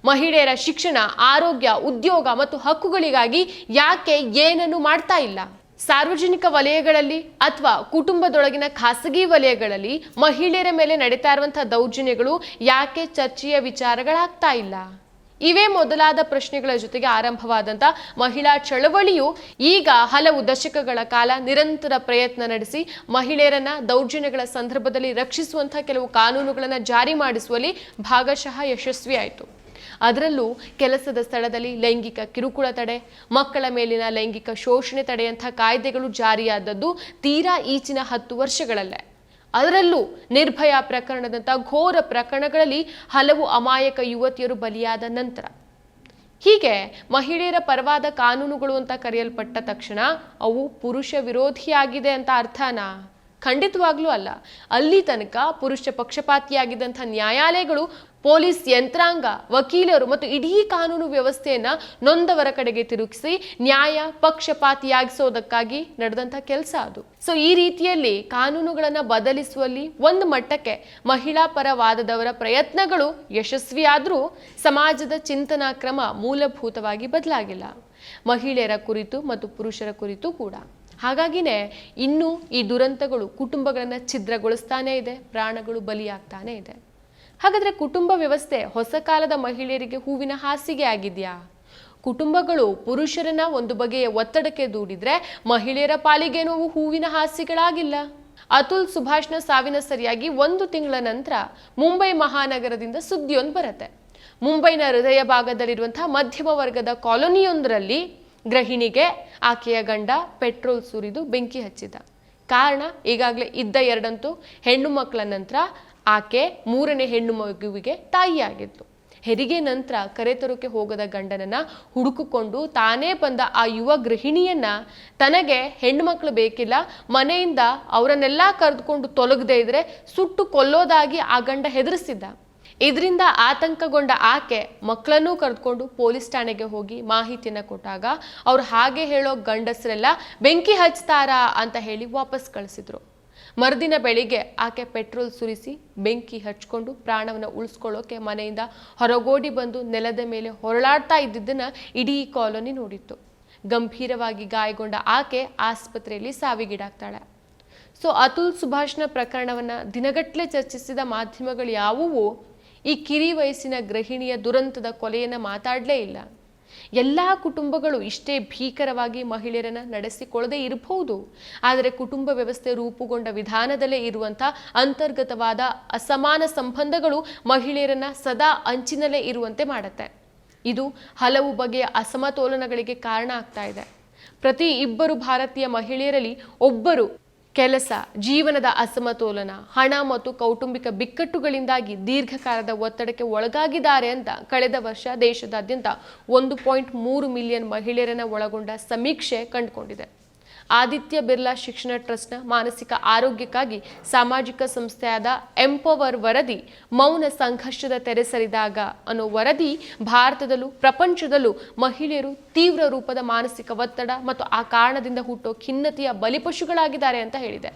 ಮಹಿಳೆಯರ ಶಿಕ್ಷಣ ಆರೋಗ್ಯ ಉದ್ಯೋಗ ಮತ್ತು ಹಕ್ಕುಗಳಿಗಾಗಿ ಯಾಕೆ ಏನನ್ನು ಮಾಡ್ತಾ ಇಲ್ಲ? ಸಾರ್ವಜನಿಕ ವಲಯಗಳಲ್ಲಿ ಅಥವಾ ಕುಟುಂಬದೊಳಗಿನ ಖಾಸಗಿ ವಲಯಗಳಲ್ಲಿ ಮಹಿಳೆಯರ ಮೇಲೆ ನಡೀತಾ ಇರುವಂತಹ ದೌರ್ಜನ್ಯಗಳು ಯಾಕೆ ಚರ್ಚೆಯ ವಿಚಾರಗಳಾಗ್ತಾ ಇಲ್ಲ? ಇವೇ ಮೊದಲಾದ ಪ್ರಶ್ನೆಗಳ ಜೊತೆಗೆ ಆರಂಭವಾದಂಥ ಮಹಿಳಾ ಚಳವಳಿಯು ಈಗ ಹಲವು ದಶಕಗಳ ಕಾಲ ನಿರಂತರ ಪ್ರಯತ್ನ ನಡೆಸಿ ಮಹಿಳೆಯರನ್ನ ದೌರ್ಜನ್ಯಗಳ ಸಂದರ್ಭದಲ್ಲಿ ರಕ್ಷಿಸುವಂತಹ ಕೆಲವು ಕಾನೂನುಗಳನ್ನು ಜಾರಿ ಮಾಡಿಸುವಲ್ಲಿ ಭಾಗಶಃ ಯಶಸ್ವಿಯಾಯಿತು. ಅದರಲ್ಲೂ ಕೆಲಸದ ಸ್ಥಳದಲ್ಲಿ ಲೈಂಗಿಕ ಕಿರುಕುಳ ತಡೆ, ಮಕ್ಕಳ ಮೇಲಿನ ಲೈಂಗಿಕ ಶೋಷಣೆ ತಡೆಯಂಥ ಕಾಯ್ದೆಗಳು ಜಾರಿಯಾದದ್ದು ತೀರಾ ಈಚಿನ ಹತ್ತು ವರ್ಷಗಳಲ್ಲೇ. ಅದರಲ್ಲೂ ನಿರ್ಭಯ ಪ್ರಕರಣದಂಥ ಘೋರ ಪ್ರಕರಣಗಳಲ್ಲಿ ಹಲವು ಅಮಾಯಕ ಯುವತಿಯರು ಬಲಿಯಾದ ನಂತರ. ಹೀಗೆ ಮಹಿಳೆಯರ ಪರವಾದ ಕಾನೂನುಗಳು ಅಂತ ಕರೆಯಲ್ಪಟ್ಟ ತಕ್ಷಣ ಅವು ಪುರುಷ ವಿರೋಧಿಯಾಗಿದೆ ಅಂತ ಅರ್ಥನಾ? ಖಂಡಿತವಾಗ್ಲೂ ಅಲ್ಲ. ಅಲ್ಲಿ ತನಕ ಪುರುಷ ಪಕ್ಷಪಾತಿಯಾಗಿದ್ದಂಥ ನ್ಯಾಯಾಲಯಗಳು ಪೊಲೀಸ್ ಯಂತ್ರಾಂಗ, ವಕೀಲರು ಮತ್ತು ಇಡೀ ಕಾನೂನು ವ್ಯವಸ್ಥೆಯನ್ನ ನೊಂದವರ ಕಡೆಗೆ ತಿರುಗಿಸಿ ನ್ಯಾಯ ಪಕ್ಷಪಾತಿಯಾಗಿಸೋದಕ್ಕಾಗಿ ನಡೆದಂಥ ಕೆಲಸ ಅದು. ಸೊ ಈ ರೀತಿಯಲ್ಲಿ ಕಾನೂನುಗಳನ್ನು ಬದಲಿಸುವಲ್ಲಿ ಒಂದು ಮಟ್ಟಕ್ಕೆ ಮಹಿಳಾ ಪರವಾದದವರ ಪ್ರಯತ್ನಗಳು ಯಶಸ್ವಿಯಾದರೂ ಸಮಾಜದ ಚಿಂತನಾ ಕ್ರಮ ಮೂಲಭೂತವಾಗಿ ಬದಲಾಗಿಲ್ಲ. ಮಹಿಳೆಯರ ಕುರಿತು ಮತ್ತು ಪುರುಷರ ಕುರಿತು ಕೂಡ. ಹಾಗಾಗಿನೇ ಇನ್ನೂ ಈ ದುರಂತಗಳು ಕುಟುಂಬಗಳನ್ನು ಛಿದ್ರಗೊಳಿಸ್ತಾನೇ ಇದೆ, ಪ್ರಾಣಗಳು ಬಲಿಯಾಗ್ತಾನೇ ಇದೆ. ಹಾಗಾದ್ರೆ ಕುಟುಂಬ ವ್ಯವಸ್ಥೆ ಹೊಸ ಕಾಲದ ಮಹಿಳೆಯರಿಗೆ ಹೂವಿನ ಹಾಸಿಗೆ ಆಗಿದೆಯಾ? ಕುಟುಂಬಗಳು ಪುರುಷರನ್ನ ಒಂದು ಬಗೆಯ ಒತ್ತಡಕ್ಕೆ ದೂಡಿದ್ರೆ ಮಹಿಳೆಯರ ಪಾಲಿಗೇನೋ ಅವು ಹೂವಿನ ಹಾಸಿಗಳಾಗಿಲ್ಲ ಅತುಲ್ ಸುಭಾಷ್ನ ಸಾವಿನ ಸರಿಯಾಗಿ ಒಂದು ತಿಂಗಳ ನಂತರ ಮುಂಬೈ ಮಹಾನಗರದಿಂದ ಸುದ್ದಿಯೊಂದು ಬರುತ್ತೆ. ಮುಂಬೈನ ಹೃದಯ ಭಾಗದಲ್ಲಿರುವಂತಹ ಮಧ್ಯಮ ವರ್ಗದ ಕಾಲೋನಿಯೊಂದರಲ್ಲಿ ಗೃಹಿಣಿಗೆ ಆಕೆಯ ಗಂಡ ಪೆಟ್ರೋಲ್ ಸುರಿದು ಬೆಂಕಿ ಹಚ್ಚಿದ. ಕಾರಣ ಈಗಾಗಲೇ ಇದ್ದ ಎರಡಂತೂ ಹೆಣ್ಣು ಮಕ್ಕಳ ನಂತರ ಆಕೆ ಮೂರನೇ ಹೆಣ್ಣು ಮಗುವಿಗೆ ತಾಯಿಯಾಗಿತ್ತು. ಹೆರಿಗೆ ನಂತರ ಕರೆತರೋಕೆ ಹೋಗದ ಗಂಡನನ್ನ ಹುಡುಕಿಕೊಂಡು ತಾನೇ ಬಂದ ಆ ಯುವ ಗೃಹಿಣಿಯನ್ನ ತನಗೆ ಹೆಣ್ಣು ಮಕ್ಕಳು ಬೇಕಿಲ್ಲ, ಮನೆಯಿಂದ ಅವರನ್ನೆಲ್ಲ ಕರೆದುಕೊಂಡು ತೊಲಗದೇ ಇದ್ರೆ ಸುಟ್ಟು ಕೊಲ್ಲೋದಾಗಿ ಆ ಗಂಡ ಹೆದರಿಸಿದ್ದ. ಇದರಿಂದ ಆತಂಕಗೊಂಡ ಆಕೆ ಮಕ್ಕಳನ್ನೂ ಕರೆದುಕೊಂಡು ಪೊಲೀಸ್ ಠಾಣೆಗೆ ಹೋಗಿ ಮಾಹಿತಿಯನ್ನು ಕೊಟ್ಟಾಗ ಅವ್ರು ಹಾಗೆ ಹೇಳೋ ಗಂಡಸರೆಲ್ಲ ಬೆಂಕಿ ಹಚ್ತಾರಾ ಅಂತ ಹೇಳಿ ವಾಪಸ್ ಕಳಿಸಿದ್ರು. ಮರುದಿನ ಬೆಳಿಗ್ಗೆ ಆಕೆ ಪೆಟ್ರೋಲ್ ಸುರಿಸಿ ಬೆಂಕಿ ಹಚ್ಕೊಂಡು ಪ್ರಾಣವನ್ನು ಉಳಿಸ್ಕೊಳ್ಳೋಕೆ ಮನೆಯಿಂದ ಹೊರಗೋಡಿ ಬಂದು ನೆಲದ ಮೇಲೆ ಹೊರಳಾಡ್ತಾ ಇದ್ದಿದ್ದನ್ನ ಇಡೀ ಕಾಲೋನಿ ನೋಡಿತ್ತು. ಗಂಭೀರವಾಗಿ ಗಾಯಗೊಂಡ ಆಕೆ ಆಸ್ಪತ್ರೆಯಲ್ಲಿ ಸಾವಿಗೀಡಾಗ್ತಾಳೆ. ಸೊ ಅತುಲ್ ಸುಭಾಷ್ನ ಪ್ರಕರಣವನ್ನ ದಿನಗಟ್ಟಲೆ ಚರ್ಚಿಸಿದ ಮಾಧ್ಯಮಗಳು ಯಾವುವು? ಈ ಕಿರಿ ವಯಸ್ಸಿನ ಗೃಹಿಣಿಯ ದುರಂತದ ಕೊಲೆಯನ್ನು ಮಾತಾಡಲೇ ಇಲ್ಲ. ಎಲ್ಲ ಕುಟುಂಬಗಳು ಇಷ್ಟೇ ಭೀಕರವಾಗಿ ಮಹಿಳೆಯರನ್ನು ನಡೆಸಿಕೊಳ್ಳದೆ ಇರಬಹುದು. ಆದರೆ ಕುಟುಂಬ ವ್ಯವಸ್ಥೆ ರೂಪುಗೊಂಡ ವಿಧಾನದಲ್ಲೇ ಇರುವಂಥ ಅಂತರ್ಗತವಾದ ಅಸಮಾನ ಸಂಬಂಧಗಳು ಮಹಿಳೆಯರನ್ನ ಸದಾ ಅಂಚಿನಲ್ಲೇ ಇರುವಂತೆ ಮಾಡುತ್ತೆ. ಇದು ಹಲವು ಬಗೆಯ ಅಸಮತೋಲನಗಳಿಗೆ ಕಾರಣ ಆಗ್ತಾ ಇದೆ. ಪ್ರತಿ ಇಬ್ಬರು ಭಾರತೀಯ ಮಹಿಳೆಯರಲ್ಲಿ ಒಬ್ಬರು ಕೆಲಸ, ಜೀವನದ ಅಸಮತೋಲನ, ಹಣ ಮತ್ತು ಕೌಟುಂಬಿಕ ಬಿಕ್ಕಟ್ಟುಗಳಿಂದಾಗಿ ದೀರ್ಘಕಾಲದ ಒತ್ತಡಕ್ಕೆ ಒಳಗಾಗಿದ್ದಾರೆ ಅಂತ ಕಳೆದ ವರ್ಷ ದೇಶದಾದ್ಯಂತ ಒಂದು ಪಾಯಿಂಟ್ ಮೂರು ಮಿಲಿಯನ್ ಮಹಿಳೆಯರನ್ನ ಒಳಗೊಂಡ ಸಮೀಕ್ಷೆ ಕಂಡುಕೊಂಡಿದೆ. ಆದಿತ್ಯ ಬಿರ್ಲಾ ಶಿಕ್ಷಣ ಟ್ರಸ್ಟ್ನ ಮಾನಸಿಕ ಆರೋಗ್ಯಕ್ಕಾಗಿ ಸಾಮಾಜಿಕ ಸಂಸ್ಥೆಯಾದ ಎಂಪವರ್ ವರದಿ ಮೌನ ಸಂಘರ್ಷದ ತೆರೆ ಸರಿದಾಗ ಅನ್ನೋ ವರದಿ ಭಾರತದಲ್ಲೂ ಪ್ರಪಂಚದಲ್ಲೂ ಮಹಿಳೆಯರು ತೀವ್ರ ರೂಪದ ಮಾನಸಿಕ ಒತ್ತಡ ಮತ್ತು ಆ ಕಾರಣದಿಂದ ಹುಟ್ಟೋ ಖಿನ್ನತೆಯ ಬಲಿಪಶುಗಳಾಗಿದ್ದಾರೆ ಅಂತ ಹೇಳಿದೆ.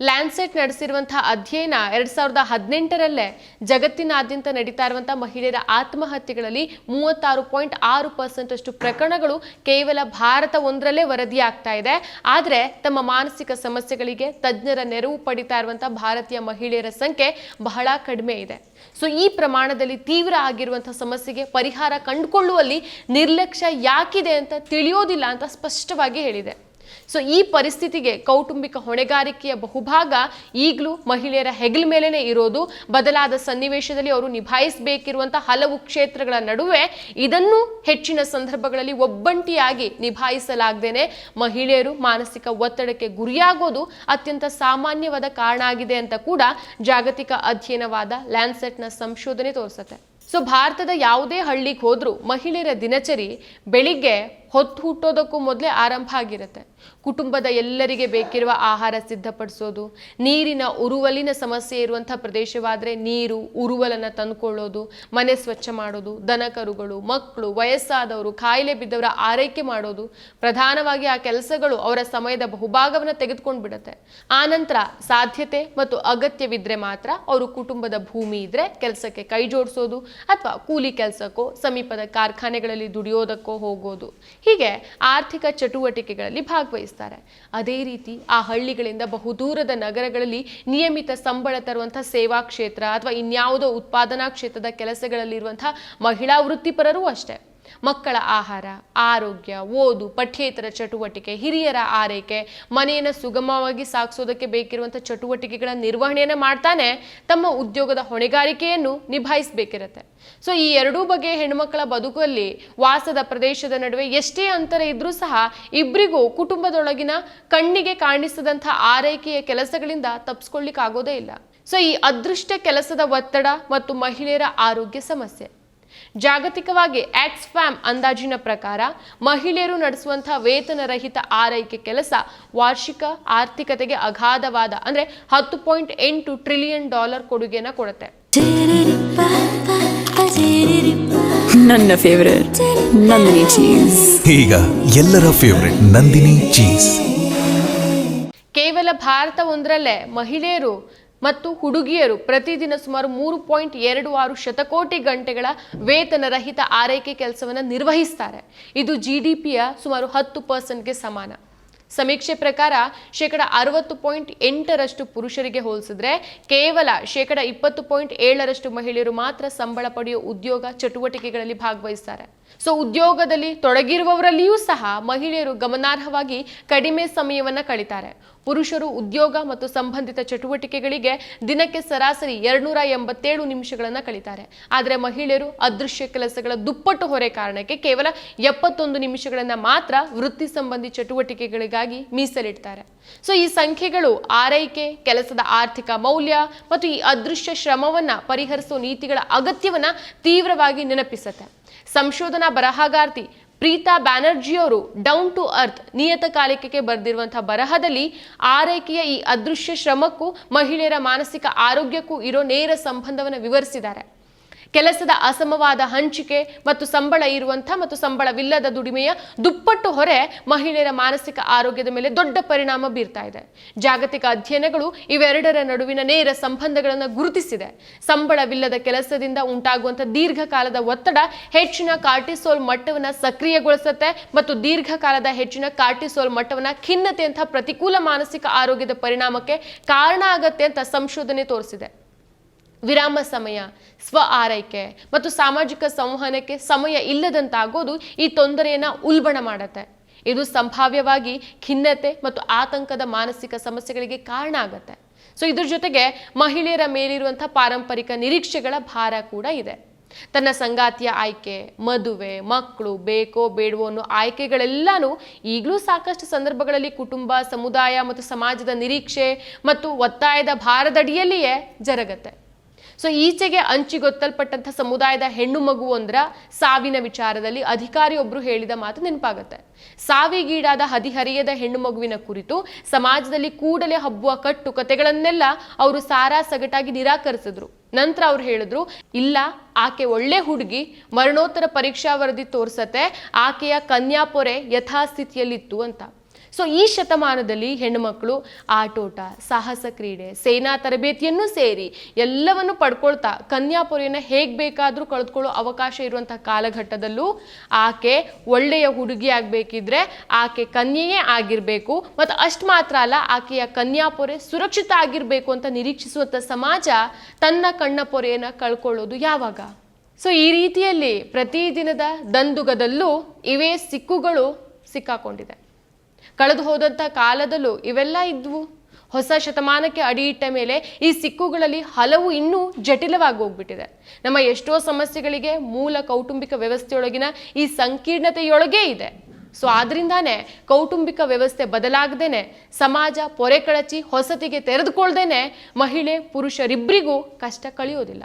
ಲ್ಯಾನ್ಸೆಟ್ ನಡೆಸಿರುವಂತಹ ಅಧ್ಯಯನ ಎರಡ್ ಸಾವಿರದ ಹದಿನೆಂಟರಲ್ಲೇ ಜಗತ್ತಿನಾದ್ಯಂತ ನಡೀತಾ ಇರುವಂತಹ ಮಹಿಳೆಯರ ಆತ್ಮಹತ್ಯೆಗಳಲ್ಲಿ ಮೂವತ್ತಾರು ಪಾಯಿಂಟ್ ಆರು ಪರ್ಸೆಂಟ್ ಅಷ್ಟು ಪ್ರಕರಣಗಳು ಕೇವಲ ಭಾರತ ಒಂದರಲ್ಲೇ ವರದಿಯಾಗ್ತಾ ಇದೆ. ಆದರೆ ತಮ್ಮ ಮಾನಸಿಕ ಸಮಸ್ಯೆಗಳಿಗೆ ತಜ್ಞರ ನೆರವು ಪಡಿತಾ ಇರುವಂತಹ ಭಾರತೀಯ ಮಹಿಳೆಯರ ಸಂಖ್ಯೆ ಬಹಳ ಕಡಿಮೆ ಇದೆ. ಸೊ ಈ ಪ್ರಮಾಣದಲ್ಲಿ ತೀವ್ರ ಆಗಿರುವಂತಹ ಸಮಸ್ಯೆಗೆ ಪರಿಹಾರ ಕಂಡುಕೊಳ್ಳುವಲ್ಲಿ ನಿರ್ಲಕ್ಷ್ಯ ಯಾಕಿದೆ ಅಂತ ತಿಳಿಯೋದಿಲ್ಲ ಅಂತ ಸ್ಪಷ್ಟವಾಗಿ ಹೇಳಿದೆ. ಸೊ ಈ ಪರಿಸ್ಥಿತಿಗೆ ಕೌಟುಂಬಿಕ ಹೊಣೆಗಾರಿಕೆಯ ಬಹುಭಾಗ ಈಗಲೂ ಮಹಿಳೆಯರ ಹೆಗಲ ಮೇಲೇನೆ ಇರೋದು. ಬದಲಾದ ಸನ್ನಿವೇಶದಲ್ಲಿ ಅವರು ನಿಭಾಯಿಸಬೇಕಿರುವಂತಹ ಹಲವು ಕ್ಷೇತ್ರಗಳ ನಡುವೆ ಇದನ್ನು ಹೆಚ್ಚಿನ ಸಂದರ್ಭಗಳಲ್ಲಿ ಒಬ್ಬಂಟಿಯಾಗಿ ನಿಭಾಯಿಸಲಾಗದೇನೆ. ಮಹಿಳೆಯರು ಮಾನಸಿಕ ಒತ್ತಡಕ್ಕೆ ಗುರಿಯಾಗೋದು ಅತ್ಯಂತ ಸಾಮಾನ್ಯವಾದ ಕಾರಣ ಆಗಿದೆ ಅಂತ ಕೂಡ ಜಾಗತಿಕ ಅಧ್ಯಯನವಾದ ಲ್ಯಾನ್ಸೆಟ್ನ ಸಂಶೋಧನೆ ತೋರಿಸುತ್ತೆ. ಸೊ ಭಾರತದ ಯಾವುದೇ ಹಳ್ಳಿಗೆ ಹೋದ್ರೂ ಮಹಿಳೆಯರ ದಿನಚರಿ ಬೆಳಿಗ್ಗೆ ಹೊತ್ತು ಹುಟ್ಟೋದಕ್ಕೂ ಮೊದಲೇ ಆರಂಭ ಆಗಿರುತ್ತೆ. ಕುಟುಂಬದ ಎಲ್ಲರಿಗೆ ಬೇಕಿರುವ ಆಹಾರ ಸಿದ್ಧಪಡಿಸೋದು, ನೀರಿನ ಉರುವಲಿನ ಸಮಸ್ಯೆ ಇರುವಂಥ ಪ್ರದೇಶವಾದರೆ ನೀರು, ಉರುವಲನ್ನು ತಂದುಕೊಳ್ಳೋದು, ಮನೆ ಸ್ವಚ್ಛ ಮಾಡೋದು, ದನಕರುಗಳು, ಮಕ್ಕಳು, ವಯಸ್ಸಾದವರು, ಕಾಯಿಲೆ ಬಿದ್ದವರ ಆರೈಕೆ ಮಾಡೋದು, ಪ್ರಧಾನವಾಗಿ ಆ ಕೆಲಸಗಳು ಅವರ ಸಮಯದ ಬಹುಭಾಗವನ್ನು ತೆಗೆದುಕೊಂಡು ಬಿಡುತ್ತೆ. ಆನಂತರ ಸಾಧ್ಯತೆ ಮತ್ತು ಅಗತ್ಯವಿದ್ರೆ ಮಾತ್ರ ಅವರು ಕುಟುಂಬದ ಭೂಮಿ ಇದ್ರೆ ಕೆಲಸಕ್ಕೆ ಕೈ ಜೋಡಿಸೋದು ಅಥವಾ ಕೂಲಿ ಕೆಲಸಕ್ಕೋ, ಸಮೀಪದ ಕಾರ್ಖಾನೆಗಳಲ್ಲಿ ದುಡಿಯೋದಕ್ಕೋ ಹೋಗೋದು. ಹೀಗೆ ಆರ್ಥಿಕ ಚಟುವಟಿಕೆಗಳಲ್ಲಿ ಭಾಗವಹಿಸ್ತಾರೆ. ಅದೇ ರೀತಿ ಆ ಹಳ್ಳಿಗಳಿಂದ ಬಹುದೂರದ ನಗರಗಳಲ್ಲಿ ನಿಯಮಿತ ಸಂಬಳ ತರುವಂತಹ ಸೇವಾ ಕ್ಷೇತ್ರ ಅಥವಾ ಇನ್ಯಾವುದೋ ಉತ್ಪಾದನಾ ಕ್ಷೇತ್ರದ ಕೆಲಸಗಳಲ್ಲಿರುವಂತಹ ಮಹಿಳಾ ವೃತ್ತಿಪರರು ಅಷ್ಟೇ. ಮಕ್ಕಳ ಆಹಾರ, ಆರೋಗ್ಯ, ಓದು, ಪಠ್ಯೇತರ ಚಟುವಟಿಕೆ, ಹಿರಿಯರ ಆರೈಕೆ, ಮನೆಯನ್ನು ಸುಗಮವಾಗಿ ಸಾಗಿಸೋದಕ್ಕೆ ಬೇಕಿರುವಂಥ ಚಟುವಟಿಕೆಗಳ ನಿರ್ವಹಣೆಯನ್ನು ಮಾಡ್ತಾನೆ, ತಮ್ಮ ಉದ್ಯೋಗದ ಹೊಣೆಗಾರಿಕೆಯನ್ನು ನಿಭಾಯಿಸಬೇಕಿರುತ್ತೆ. ಸೊ ಈ ಎರಡೂ ಬಗೆಯ ಹೆಣ್ಮಕ್ಕಳ ಬದುಕಲ್ಲಿ ವಾಸದ ಪ್ರದೇಶದ ನಡುವೆ ಎಷ್ಟೇ ಅಂತರ ಇದ್ರೂ ಸಹ ಇಬ್ಬರಿಗೂ ಕುಟುಂಬದೊಳಗಿನ ಕಣ್ಣಿಗೆ ಕಾಣಿಸದಂಥ ಆರೈಕೆಯ ಕೆಲಸಗಳಿಂದ ತಪ್ಪಿಸ್ಕೊಳ್ಳಿಕ್ಕಾಗೋದೇ ಇಲ್ಲ. ಸೊ ಈ ಅದೃಷ್ಟ ಕೆಲಸದ ಒತ್ತಡ ಮತ್ತು ಮಹಿಳೆಯರ ಆರೋಗ್ಯ ಸಮಸ್ಯೆ. ಜಾಗತಿಕವಾಗಿ ಫ್ಯಾಮ್ ಅಂದಾಜಿನ ಪ್ರಕಾರ ಮಹಿಳೆಯರು ನಡೆಸುವಂತಹ ವೇತನ ರಹಿತ ಆರೈಕೆ ಕೆಲಸ ವಾರ್ಷಿಕ ಆರ್ಥಿಕತೆಗೆ ಅಗಾಧವಾದ ಅಂದ್ರೆ ಹತ್ತು ಪಾಯಿಂಟ್ ಎಂಟು ಟ್ರಿಲಿಯನ್ ಡಾಲರ್ ಕೊಡುಗೆನ ಕೊಡುತ್ತೆ. ನನ್ನ ಫೇವರೇಟ್ ನಂದಿನಿ ಚೀಸ್ ಈಗ ಎಲ್ಲರ ಫೇವರೆಟ್ ನಂದಿನಿ ಚೀಸ್ ಕೇವಲ ಭಾರತ ಒಂದರಲ್ಲೇ ಮಹಿಳೆಯರು ಮತ್ತು ಹುಡುಗಿಯರು ಪ್ರತಿದಿನ ಸುಮಾರು ಮೂರು ಪಾಯಿಂಟ್ ಎರಡು ಆರು ಶತಕೋಟಿ ಗಂಟೆಗಳ ವೇತನ ರಹಿತ ಆರೈಕೆ ಕೆಲಸವನ್ನು ನಿರ್ವಹಿಸ್ತಾರೆ. ಇದು ಜಿ ಡಿ ಪಿಯ ಸುಮಾರು ಹತ್ತು ಪರ್ಸೆಂಟ್ಗೆ ಸಮಾನ. ಸಮೀಕ್ಷೆ ಪ್ರಕಾರ ಶೇಕಡ ಅರವತ್ತು ಪಾಯಿಂಟ್ ಎಂಟರಷ್ಟು ಪುರುಷರಿಗೆ ಹೋಲಿಸಿದ್ರೆ ಕೇವಲ ಶೇಕಡ ಇಪ್ಪತ್ತು ಪಾಯಿಂಟ್ ಏಳರಷ್ಟು ಮಹಿಳೆಯರು ಮಾತ್ರ ಸಂಬಳ ಪಡೆಯುವ ಉದ್ಯೋಗ ಚಟುವಟಿಕೆಗಳಲ್ಲಿ ಭಾಗವಹಿಸ್ತಾರೆ. ಸೊ, ಉದ್ಯೋಗದಲ್ಲಿ ತೊಡಗಿರುವವರಲ್ಲಿಯೂ ಸಹ ಮಹಿಳೆಯರು ಗಮನಾರ್ಹವಾಗಿ ಕಡಿಮೆ ಸಮಯವನ್ನು ಕಳೀತಾರೆ. ಪುರುಷರು ಉದ್ಯೋಗ ಮತ್ತು ಸಂಬಂಧಿತ ಚಟುವಟಿಕೆಗಳಿಗೆ ದಿನಕ್ಕೆ ಸರಾಸರಿ ಎರಡ್ನೂರ ಎಂಬತ್ತೇಳು ನಿಮಿಷಗಳನ್ನು ಕಳೀತಾರೆ. ಆದರೆ ಮಹಿಳೆಯರು ಅದೃಶ್ಯ ಕೆಲಸಗಳ ದುಪ್ಪಟ್ಟು ಹೊರೆ ಕಾರಣಕ್ಕೆ ಕೇವಲ ಎಪ್ಪತ್ತೊಂದು ನಿಮಿಷಗಳನ್ನು ಮಾತ್ರ ವೃತ್ತಿ ಸಂಬಂಧಿ ಚಟುವಟಿಕೆಗಳಿಗಾಗಿ ಮೀಸಲಿಡ್ತಾರೆ. ಸೊ ಈ ಸಂಖ್ಯೆಗಳು ಆರೈಕೆ, ಕೆಲಸದ ಆರ್ಥಿಕ ಮೌಲ್ಯ ಮತ್ತು ಈ ಅದೃಶ್ಯ ಶ್ರಮವನ್ನ ಪರಿಹರಿಸುವ ನೀತಿಗಳ ಅಗತ್ಯವನ್ನ ತೀವ್ರವಾಗಿ ನೆನಪಿಸುತ್ತೆ. ಸಂಶೋಧನಾ ಬರಹಗಾರ್ತಿ ಪ್ರೀತಾ ಬ್ಯಾನರ್ಜಿಯವರು ಡೌನ್ ಟು ಅರ್ತ್ ನಿಯತಕಾಲಿಕೆಗೆ ಬರೆದಿರುವಂತಹ ಬರಹದಲ್ಲಿ ಆರೈಕೆಯ ಈ ಅದೃಶ್ಯ ಶ್ರಮಕ್ಕೂ ಮಹಿಳೆಯರ ಮಾನಸಿಕ ಆರೋಗ್ಯಕ್ಕೂ ಇರೋ ನೇರ ಸಂಬಂಧವನ್ನು ವಿವರಿಸಿದ್ದಾರೆ. ಕೆಲಸದ ಅಸಮವಾದ ಹಂಚಿಕೆ ಮತ್ತು ಸಂಬಳ ಇರುವಂಥ ಮತ್ತು ಸಂಬಳವಿಲ್ಲದ ದುಡಿಮೆಯ ದುಪ್ಪಟ್ಟು ಹೊರೆ ಮಹಿಳೆಯರ ಮಾನಸಿಕ ಆರೋಗ್ಯದ ಮೇಲೆ ದೊಡ್ಡ ಪರಿಣಾಮ ಬೀರ್ತಾ ಇದೆ. ಜಾಗತಿಕ ಅಧ್ಯಯನಗಳು ಇವೆರಡರ ನಡುವಿನ ನೇರ ಸಂಬಂಧಗಳನ್ನು ಗುರುತಿಸಿದೆ. ಸಂಬಳವಿಲ್ಲದ ಕೆಲಸದಿಂದ ಉಂಟಾಗುವಂಥ ದೀರ್ಘಕಾಲದ ಒತ್ತಡ ಹೆಚ್ಚಿನ ಕಾರ್ಟಿಸೋಲ್ ಮಟ್ಟವನ್ನು ಸಕ್ರಿಯಗೊಳಿಸುತ್ತೆ ಮತ್ತು ದೀರ್ಘಕಾಲದ ಹೆಚ್ಚಿನ ಕಾರ್ಟಿಸೋಲ್ ಮಟ್ಟವನ್ನು ಖಿನ್ನತೆಯಂಥ ಪ್ರತಿಕೂಲ ಮಾನಸಿಕ ಆರೋಗ್ಯದ ಪರಿಣಾಮಕ್ಕೆ ಕಾರಣ ಆಗತ್ತೆ ಅಂತ ಸಂಶೋಧನೆ ತೋರಿಸಿದೆ. ವಿರಾಮ ಸಮಯ, ಸ್ವ ಆರೈಕೆ ಮತ್ತು ಸಾಮಾಜಿಕ ಸಂವಹನಕ್ಕೆ ಸಮಯ ಇಲ್ಲದಂತಾಗೋದು ಈ ತೊಂದರೆಯನ್ನು ಉಲ್ಬಣ ಮಾಡುತ್ತೆ. ಇದು ಸಂಭಾವ್ಯವಾಗಿ ಖಿನ್ನತೆ ಮತ್ತು ಆತಂಕದ ಮಾನಸಿಕ ಸಮಸ್ಯೆಗಳಿಗೆ ಕಾರಣ ಆಗುತ್ತೆ. ಸೊ ಇದ್ರ ಜೊತೆಗೆ ಮಹಿಳೆಯರ ಮೇಲಿರುವಂಥ ಪಾರಂಪರಿಕ ನಿರೀಕ್ಷೆಗಳ ಭಾರ ಕೂಡ ಇದೆ. ತನ್ನ ಸಂಗಾತಿಯ ಆಯ್ಕೆ, ಮದುವೆ, ಮಕ್ಕಳು, ಬೇಕೋ, ಬೇಡವೋ ಅನ್ನೋ ಆಯ್ಕೆಗಳೆಲ್ಲಾನು ಈಗಲೂ ಸಾಕಷ್ಟು ಸಂದರ್ಭಗಳಲ್ಲಿ ಕುಟುಂಬ, ಸಮುದಾಯ ಮತ್ತು ಸಮಾಜದ ನಿರೀಕ್ಷೆ ಮತ್ತು ಒತ್ತಾಯದ ಭಾರದಡಿಯಲ್ಲಿಯೇ ಜರಗತ್ತೆ. ಸೊ ಈಚೆಗೆ ಅಂಚಿಗೊತ್ತಲ್ಪಟ್ಟಂಥ ಸಮುದಾಯದ ಹೆಣ್ಣು ಮಗು ಅಂದ್ರ ಸಾವಿನ ವಿಚಾರದಲ್ಲಿ ಅಧಿಕಾರಿಯೊಬ್ಬರು ಹೇಳಿದ ಮಾತು ನೆನಪಾಗುತ್ತೆ. ಸಾವಿಗೀಡಾದ ಹದಿಹರಿಯದ ಹೆಣ್ಣು ಮಗುವಿನ ಕುರಿತು ಸಮಾಜದಲ್ಲಿ ಕೂಡಲೇ ಹಬ್ಬುವ ಕಟ್ಟು ಕತೆಗಳನ್ನೆಲ್ಲ ಅವರು ಸಾರಾ ಸಗಟಾಗಿ ನಿರಾಕರಿಸಿದ್ರು. ನಂತರ ಅವ್ರು ಹೇಳಿದ್ರು, ಇಲ್ಲ, ಆಕೆ ಒಳ್ಳೆ ಹುಡುಗಿ, ಮರಣೋತ್ತರ ಪರೀಕ್ಷಾ ವರದಿ ತೋರ್ಸತ್ತೆ, ಆಕೆಯ ಕನ್ಯಾಪೊರೆ ಯಥಾಸ್ಥಿತಿಯಲ್ಲಿತ್ತು ಅಂತ. ಸೊ ಈ ಶತಮಾನದಲ್ಲಿ ಹೆಣ್ಣುಮಕ್ಕಳು ಆಟೋಟ, ಸಾಹಸ ಕ್ರೀಡೆ, ಸೇನಾ ತರಬೇತಿಯನ್ನು ಸೇರಿ ಎಲ್ಲವನ್ನು ಪಡ್ಕೊಳ್ತಾ ಕನ್ಯಾಪುರಿಯನ್ನು ಹೇಗೆ ಬೇಕಾದರೂ ಕಳೆದುಕೊಳ್ಳೋ ಅವಕಾಶ ಇರುವಂತಹ ಕಾಲಘಟ್ಟದಲ್ಲೂ ಆಕೆ ಒಳ್ಳೆಯ ಹುಡುಗಿ ಆಗಬೇಕಿದ್ರೆ ಆಕೆ ಕನ್ಯೆಯೇ ಆಗಿರಬೇಕು. ಮತ್ತು ಅಷ್ಟು ಮಾತ್ರ ಅಲ್ಲ, ಆಕೆಯ ಕನ್ಯಾಪೊರೆ ಸುರಕ್ಷಿತ ಆಗಿರಬೇಕು ಅಂತ ನಿರೀಕ್ಷಿಸುವಂಥ ಸಮಾಜ ತನ್ನ ಕಣ್ಣ ಪೊರೆಯನ್ನು ಕಳ್ಕೊಳ್ಳೋದು ಯಾವಾಗ? ಸೊ ಈ ರೀತಿಯಲ್ಲಿ ಪ್ರತಿದಿನದ ದಂದುಗದಲ್ಲೂ ಇವೇ ಸಿಕ್ಕುಗಳು ಸಿಕ್ಕಾಕೊಂಡಿದೆ. ಕಳೆದು ಹೋದಂಥ ಕಾಲದಲ್ಲೂ ಇವೆಲ್ಲ ಇದ್ವು. ಹೊಸ ಶತಮಾನಕ್ಕೆ ಅಡಿಯಿಟ್ಟ ಮೇಲೆ ಈ ಸಿಕ್ಕುಗಳಲ್ಲಿ ಹಲವು ಇನ್ನೂ ಜಟಿಲವಾಗಿ ಹೋಗ್ಬಿಟ್ಟಿದೆ. ನಮ್ಮ ಎಷ್ಟೋ ಸಮಸ್ಯೆಗಳಿಗೆ ಮೂಲ ಕೌಟುಂಬಿಕ ವ್ಯವಸ್ಥೆಯೊಳಗಿನ ಈ ಸಂಕೀರ್ಣತೆಯೊಳಗೇ ಇದೆ. ಸೊ ಆದ್ರಿಂದಾನೇ ಕೌಟುಂಬಿಕ ವ್ಯವಸ್ಥೆ ಬದಲಾಗದೇನೆ, ಸಮಾಜ ಪೊರೆ ಕಳಚಿ ಹೊಸತಿಗೆ ತೆರೆದುಕೊಳ್ದೇನೆ ಮಹಿಳೆ ಪುರುಷರಿಬ್ಬರಿಗೂ ಕಷ್ಟ ಕಳೆಯೋದಿಲ್ಲ.